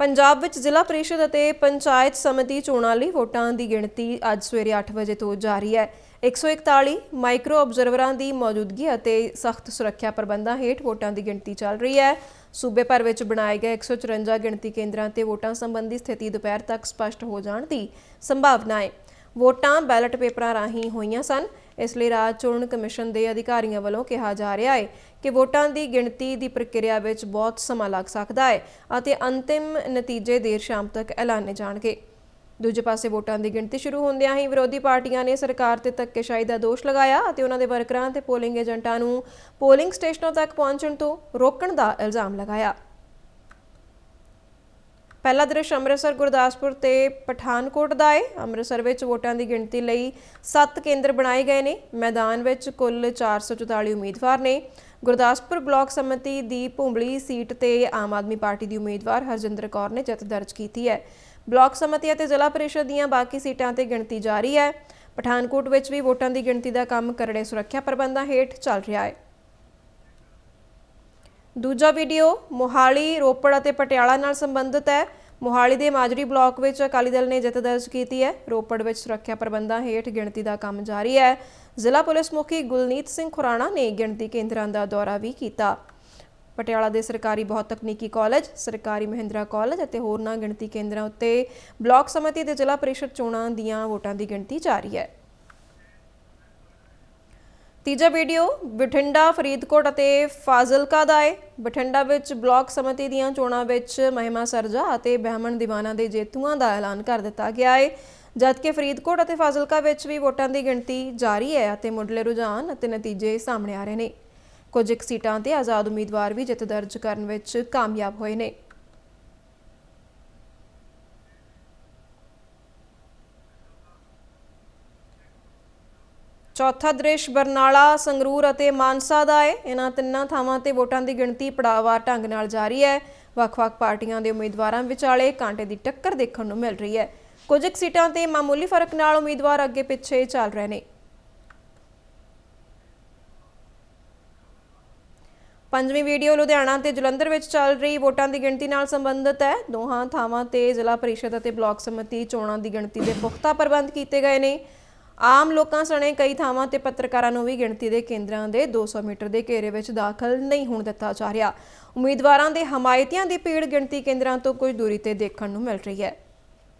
ਪੰਜਾਬ ਵਿੱਚ ਜ਼ਿਲ੍ਹਾ ਪ੍ਰੀਸ਼ਦ ਅਤੇ ਪੰਚਾਇਤ ਸਮਿਤੀ ਚੋਣਾਂ ਲਈ ਵੋਟਾਂ ਦੀ ਗਿਣਤੀ ਅੱਜ ਸਵੇਰੇ 8 ਵਜੇ ਤੋਂ ਜਾਰੀ ਹੈ। 141 ਮਾਈਕਰੋ ਆਬਜ਼ਰਵਰਾਂ ਦੀ ਮੌਜੂਦਗੀ ਅਤੇ ਸਖਤ ਸੁਰੱਖਿਆ ਪ੍ਰਬੰਧਾਂ ਹੇਠ ਵੋਟਾਂ ਦੀ ਗਿਣਤੀ ਚੱਲ ਰਹੀ ਹੈ। ਸੂਬੇ ਭਰ ਵਿੱਚ ਬਣਾਏ ਗਏ 154 ਗਿਣਤੀ ਕੇਂਦਰਾਂ ਤੇ ਵੋਟਾਂ ਸੰਬੰਧੀ ਸਥਿਤੀ ਦੁਪਹਿਰ ਤੱਕ ਸਪਸ਼ਟ ਹੋ ਜਾਣ ਦੀ ਸੰਭਾਵਨਾ ਹੈ। ਵੋਟਾਂ ਬੈਲਟ ਪੇਪਰਾਂ ਰਾਹੀਂ ਹੋਈਆਂ ਸਨ। ਇਸ ਲਈ ਰਾਜ ਚੋਣ ਕਮਿਸ਼ਨ ਦੇ ਅਧਿਕਾਰੀਆਂ ਵੱਲੋਂ ਕਿਹਾ ਜਾ ਰਿਹਾ ਹੈ ਕਿ ਵੋਟਾਂ ਦੀ ਗਿਣਤੀ ਦੀ ਪ੍ਰਕਿਰਿਆ ਵਿੱਚ ਬਹੁਤ ਸਮਾਂ ਲੱਗ ਸਕਦਾ ਹੈ ਅਤੇ ਅੰਤਿਮ ਨਤੀਜੇ ਦੇਰ ਸ਼ਾਮ ਤੱਕ ਐਲਾਨੇ ਜਾਣਗੇ। ਦੂਜੇ ਪਾਸੇ ਵੋਟਾਂ ਦੀ ਗਿਣਤੀ ਸ਼ੁਰੂ ਹੁੰਦਿਆਂ ਹੀ ਵਿਰੋਧੀ ਪਾਰਟੀਆਂ ਨੇ ਸਰਕਾਰ ਤੇ ਧੱਕੇਸ਼ਾਹੀ ਦਾ ਦੋਸ਼ ਲਗਾਇਆ ਅਤੇ ਉਹਨਾਂ ਦੇ ਵਰਕਰਾਂ ਤੇ ਪੋਲਿੰਗ ਏਜੰਟਾਂ ਨੂੰ ਪੋਲਿੰਗ ਸਟੇਸ਼ਨਾਂ ਤੱਕ ਪਹੁੰਚਣ ਤੋਂ ਰੋਕਣ ਦਾ ਇਲਜ਼ਾਮ ਲਗਾਇਆ। ਪਹਿਲਾ ਦ੍ਰਿਸ਼ ਅੰਮ੍ਰਿਤਸਰ ਗੁਰਦਾਸਪੁਰ ਤੇ ਪਠਾਨਕੋਟ ਦਾ ਹੈ ਅੰਮ੍ਰਿਤਸਰ ਵਿੱਚ ਵੋਟਾਂ ਦੀ ਗਿਣਤੀ ਲਈ 7 ਕੇਂਦਰ ਬਣਾਏ ਗਏ ਨੇ। ਮੈਦਾਨ ਵਿੱਚ ਕੁੱਲ 444 ਉਮੀਦਵਾਰ ਨੇ। ਗੁਰਦਾਸਪੁਰ ਬਲਾਕ ਸਮਿਤੀ ਦੀ ਭੁੰਬਲੀ ਸੀਟ ਤੇ ਆਮ ਆਦਮੀ ਪਾਰਟੀ ਦੀ ਉਮੀਦਵਾਰ ਹਰਜਿੰਦਰ ਕੌਰ ਨੇ ਜਿੱਤ ਦਰਜ ਕੀਤੀ ਹੈ। ਬਲਾਕ ਸਮਿਤੀ ਅਤੇ ਜ਼ਿਲ੍ਹਾ ਪਰਿਸ਼ਦ ਦੀਆਂ ਬਾਕੀ ਸੀਟਾਂ ਤੇ ਗਿਣਤੀ ਜਾਰੀ ਹੈ। ਪਠਾਨਕੋਟ ਵਿੱਚ ਵੀ ਵੋਟਾਂ ਦੀ ਗਿਣਤੀ ਦਾ ਕੰਮ ਕਰੜੇ ਸੁਰੱਖਿਆ ਪ੍ਰਬੰਧਾਂ ਹੇਠ ਚੱਲ ਰਿਹਾ ਹੈ। ਦੂਜਾ ਵੀਡੀਓ ਮੋਹਾਲੀ, ਰੋਪੜ ਅਤੇ ਪਟਿਆਲਾ ਨਾਲ ਸੰਬੰਧਿਤ ਹੈ। ਮੋਹਾਲੀ ਦੇ ਮਾਜਰੀ ਬਲਾਕ ਵਿੱਚ ਅਕਾਲੀ ਦਲ ਨੇ ਜਿੱਤ ਦਰਜ ਕੀਤੀ ਹੈ। ਰੋਪੜ ਵਿੱਚ ਸੁਰੱਖਿਆ ਪ੍ਰਬੰਧਾਂ ਹੇਠ ਗਿਣਤੀ ਦਾ ਕੰਮ ਜਾਰੀ ਹੈ। ਜ਼ਿਲ੍ਹਾ ਪੁਲਿਸ ਮੁਖੀ ਗੁਲਨੀਤ ਸਿੰਘ ਖੁਰਾਣਾ ਨੇ ਗਿਣਤੀ ਕੇਂਦਰਾਂ ਦਾ ਦੌਰਾ ਵੀ ਕੀਤਾ। ਪਟਿਆਲਾ ਦੇ ਸਰਕਾਰੀ ਬਹੁਤ ਤਕਨੀਕੀ ਕਾਲਜ, ਸਰਕਾਰੀ ਮਹਿੰਦਰਾ ਕਾਲਜ ਅਤੇ ਹੋਰਨਾਂ ਗਿਣਤੀ ਕੇਂਦਰਾਂ ਉੱਤੇ ਬਲਾਕ ਸਮਿਤੀ ਤੇ ਜ਼ਿਲ੍ਹਾ ਪਰਿਸ਼ਦ ਚੋਣਾਂ ਦੀਆਂ ਵੋਟਾਂ ਦੀ ਗਿਣਤੀ ਜਾਰੀ ਹੈ। ਤੀਜਾ ਵੀਡੀਓ ਬਠਿੰਡਾ, ਫਰੀਦਕੋਟ ਅਤੇ ਫਾਜ਼ਿਲਕਾ ਦਾ ਹੈ ਬਠਿੰਡਾ ਵਿੱਚ ਬਲਾਕ ਸਮਿਤੀ ਦੀਆਂ ਚੋਣਾਂ ਵਿੱਚ ਮਹਿਮਾ ਸਰਜਾ ਅਤੇ ਬਹਿਮਨ ਦੀਵਾਨਾ ਦੇ ਜੇਤੂਆਂ ਦਾ ਐਲਾਨ ਕਰ ਦਿੱਤਾ ਗਿਆ ਹੈ ਜਦਕਿ ਫਰੀਦਕੋਟ ਅਤੇ ਫਾਜ਼ਿਲਕਾ ਵਿੱਚ ਵੀ ਵੋਟਾਂ ਦੀ ਗਿਣਤੀ ਜਾਰੀ ਹੈ ਅਤੇ ਮੁੱਢਲੇ ਰੁਝਾਨ ਅਤੇ ਨਤੀਜੇ ਸਾਹਮਣੇ ਆ ਰਹੇ ਨੇ। ਕੁਝ ਇੱਕ ਸੀਟਾਂ ਤੇ ਆਜ਼ਾਦ ਉਮੀਦਵਾਰ ਵੀ ਜਿੱਤ ਦਰਜ ਕਰਨ ਵਿੱਚ ਕਾਮਯਾਬ ਹੋਏ ਨੇ। ਚੌਥਾ ਦ੍ਰਿਸ਼ ਬਰਨਾਲਾ, ਸੰਗਰੂਰ ਅਤੇ ਮਾਨਸਾ ਦਾ ਹੈ ਇਹਨਾਂ ਤਿੰਨਾਂ ਥਾਵਾਂ ਤੇ ਵੋਟਾਂ ਦੀ ਗਿਣਤੀ ਪੜਾਅਵਾਰ ਢੰਗ ਨਾਲ ਜਾਰੀ ਹੈ ਵੱਖ-ਵੱਖ ਪਾਰਟੀਆਂ ਦੇ ਉਮੀਦਵਾਰਾਂ ਵਿਚਾਲੇ ਕਾਂਟੇ ਦੀ ਟੱਕਰ ਦੇਖਣ ਨੂੰ ਮਿਲ ਰਹੀ ਹੈ ਕੁਝ ਇੱਕ ਸੀਟਾਂ ਤੇ ਮਾਮੂਲੀ ਫ਼ਰਕ ਨਾਲ ਉਮੀਦਵਾਰ ਅੱਗੇ ਪਿੱਛੇ ਚੱਲ ਰਹੇ ਨੇ। ਪੰਜਵੀਂ ਵੀਡੀਓ ਲੁਧਿਆਣਾ ਤੇ ਜਲੰਧਰ ਵਿੱਚ ਚੱਲ ਰਹੀ ਵੋਟਾਂ ਦੀ ਗਿਣਤੀ ਨਾਲ ਸੰਬੰਧਿਤ ਹੈ ਦੋਹਾਂ ਥਾਵਾਂ ਤੇ ਜ਼ਿਲ੍ਹਾ ਪਰਿਸ਼ਦ ਅਤੇ ਬਲਾਕ ਸਮਿਤੀ ਚੋਣਾਂ ਦੀ ਗਿਣਤੀ ਦੇ ਪੁਖਤਾ ਪ੍ਰਬੰਧ ਕੀਤੇ ਗਏ ਨੇ। ਆਮ ਲੋਕਾਂ ਸਣੇ ਕਈ ਥਾਵਾਂ ਤੇ ਪੱਤਰਕਾਰਾਂ ਨੂੰ ਵੀ ਗਿਣਤੀ ਦੇ ਕੇਂਦਰਾਂ ਦੇ 200 ਮੀਟਰ ਦੇ ਘੇਰੇ ਵਿੱਚ ਦਾਖਲ ਨਹੀਂ ਹੋਣ ਦਿੱਤਾ ਜਾ ਰਿਹਾ। ਉਮੀਦਵਾਰਾਂ ਦੇ ਹਮਾਇਤੀਆਂ ਦੀ ਭੀੜ ਗਿਣਤੀ ਕੇਂਦਰਾਂ ਤੋਂ ਕੁਝ ਦੂਰੀ ਤੇ ਦੇਖਣ ਨੂੰ ਮਿਲ ਰਹੀ ਹੈ।